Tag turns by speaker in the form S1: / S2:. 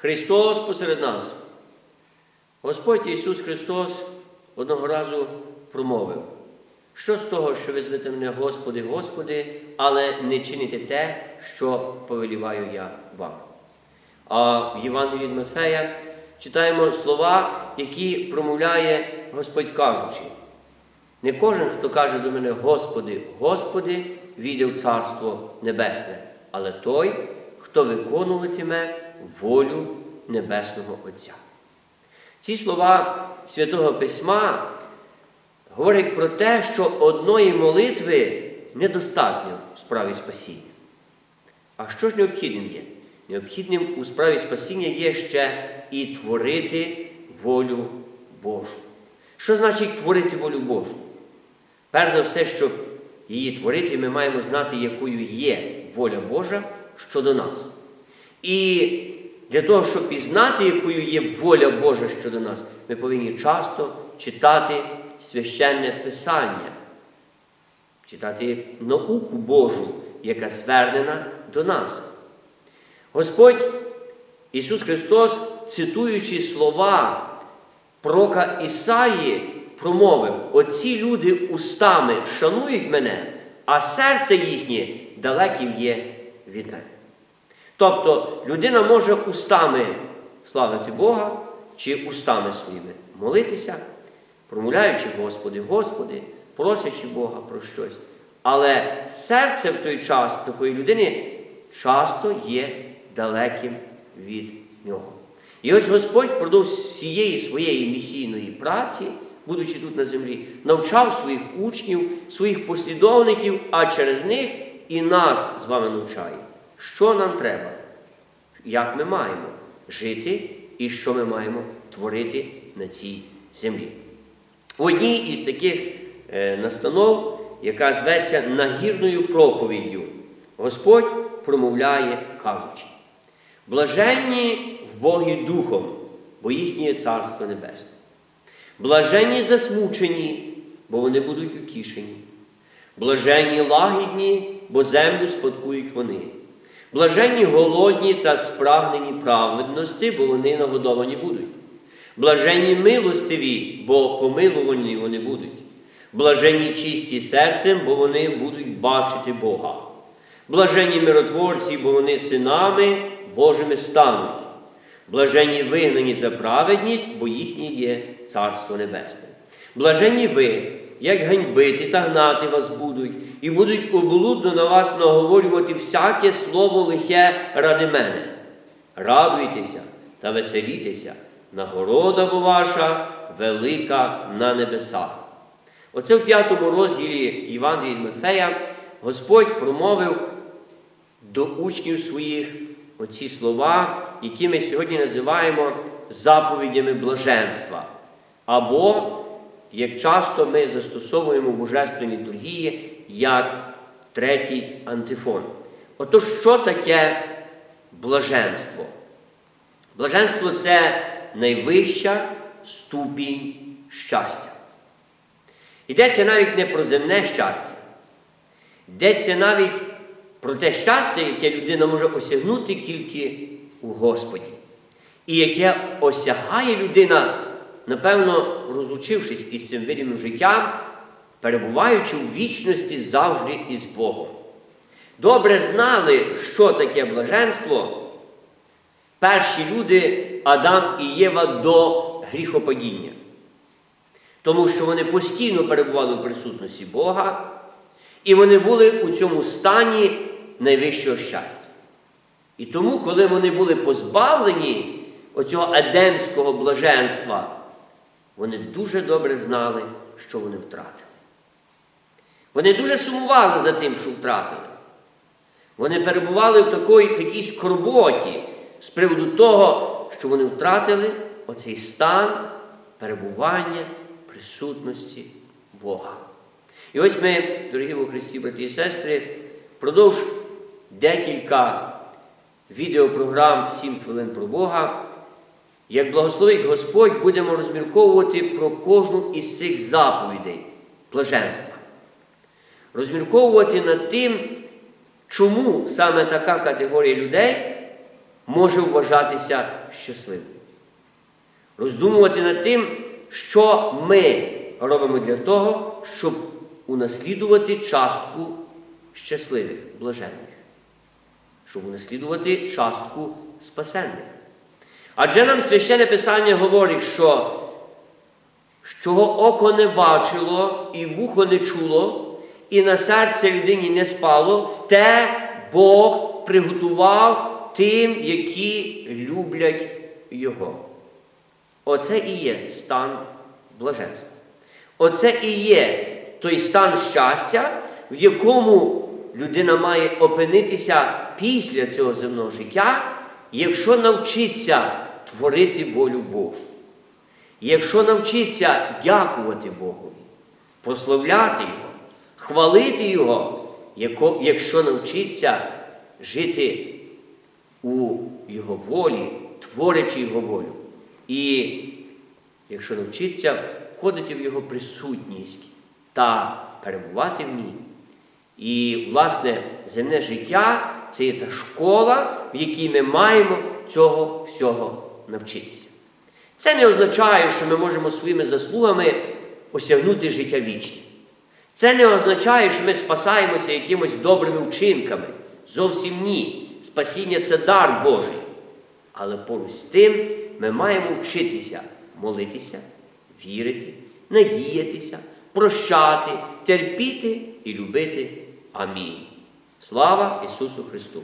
S1: Христос посеред нас. Господь Ісус Христос одного разу промовив, що з того, що ви звете мене Господи, Господи, але не чините те, що повеліваю я вам. А в Євангелії від Матфея читаємо слова, які промовляє Господь кажучи. Не кожен, хто каже до мене Господи, Господи, війде в Царство Небесне, але той, хто виконуватиме волю Небесного Отця. Ці слова Святого Письма говорять про те, що одної молитви недостатньо в справі спасіння. А що ж необхідним є? Необхідним у справі спасіння є ще і творити волю Божу. Що значить творити волю Божу? Перш за все, щоб її творити, ми маємо знати, якою є воля Божа щодо нас. І для того, щоб пізнати, якою є воля Божа щодо нас, ми повинні часто читати священне Писання, читати науку Божу, яка звернена до нас. Господь Ісус Христос, цитуючи слова пророка Ісаї, промовив: Оці люди устами шанують мене, а серце їхнє далеким є від мене. Тобто людина може устами славити Бога чи устами своїми молитися, промовляючи Господи, Господи, просячи Бога про щось. Але серце в той час такої людини часто є далеким від нього. І ось Господь впродовж всієї своєї місійної праці, будучи тут на землі, навчав своїх учнів, своїх послідовників, а через них і нас з вами навчає. Що нам треба? Як ми маємо жити і що ми маємо творити на цій землі? В одній із таких е, настанов, яка зветься нагірною проповіддю, Господь промовляє, кажучи: блаженні в Богі Духом, бо їхнє Царство Небесне. Блаженні засмучені, бо вони будуть утішені. Блаженні лагідні, бо землю спадкують вони. Блаженні голодні та спрагнені праведності, бо вони нагодовані будуть. Блаженні милостиві, бо помилувані вони будуть. Блаженні чисті серцем, бо вони будуть бачити Бога. Блаженні миротворці, бо вони синами Божими стануть. Блаженні вигнані за праведність, бо їхнє є Царство Небесне. Блаженні ви, як ганьбити та гнати вас будуть, і будуть облудно на вас наговорювати всяке слово лихе ради мене. Радуйтеся та веселітеся, нагорода бо ваша велика на небесах. Оце в п'ятому розділі Євангелії Матфея Господь промовив до учнів своїх оці слова, які ми сьогодні називаємо заповідями блаженства. Або, як часто ми застосовуємо в божественній літургії, як третій антифон. Отож, що таке блаженство? Блаженство це найвища ступінь щастя. Йдеться навіть не про земне щастя, йдеться навіть про те щастя, яке людина може осягнути тільки у Господі. І яке осягає людина, напевно, розлучившись із цим видимим життям, перебуваючи у вічності завжди із Богом. Добре знали, що таке блаженство, перші люди Адам і Єва до гріхопадіння. Тому що вони постійно перебували в присутності Бога, і вони були у цьому стані найвищого щастя. І тому, коли вони були позбавлені оцього едемського блаженства, вони дуже добре знали, що вони втратили. Вони дуже сумували за тим, що втратили. Вони перебували в такій, такій скорботі з приводу того, що вони втратили оцей стан перебування присутності Бога. І ось ми, дорогі во Христі, брати і сестри, впродовж декілька відеопрограм «7 хвилин про Бога, як благословить Господь, будемо розмірковувати про кожну із цих заповідей блаженства. Розмірковувати над тим, чому саме така категорія людей може вважатися щасливим. Роздумувати над тим, що ми робимо для того, щоб унаслідувати частку щасливих, блаженних, щоб унаслідувати частку спасенних. Адже нам священне Писання говорить, що чого око не бачило, і вухо не чуло, і на серце людині не спало, те Бог приготував тим, які люблять Його. Оце і є стан блаженства. Оце і є той стан щастя, в якому людина має опинитися після цього земного життя, якщо навчиться творити волю Божу. Якщо навчиться дякувати Богові, прославляти Його, хвалити Його, якщо навчиться жити у Його волі, творячи Його волю. І якщо навчиться входити в Його присутність та перебувати в ній. І, власне, земне життя це є та школа, в якій ми маємо цього всього навчитися. Це не означає, що ми можемо своїми заслугами осягнути життя вічне. Це не означає, що ми спасаємося якимось добрими вчинками. Зовсім ні. Спасіння це дар Божий. Але поруч з тим ми маємо вчитися молитися, вірити, надіятися, прощати, терпіти і любити. Амінь. Слава Ісусу Христу!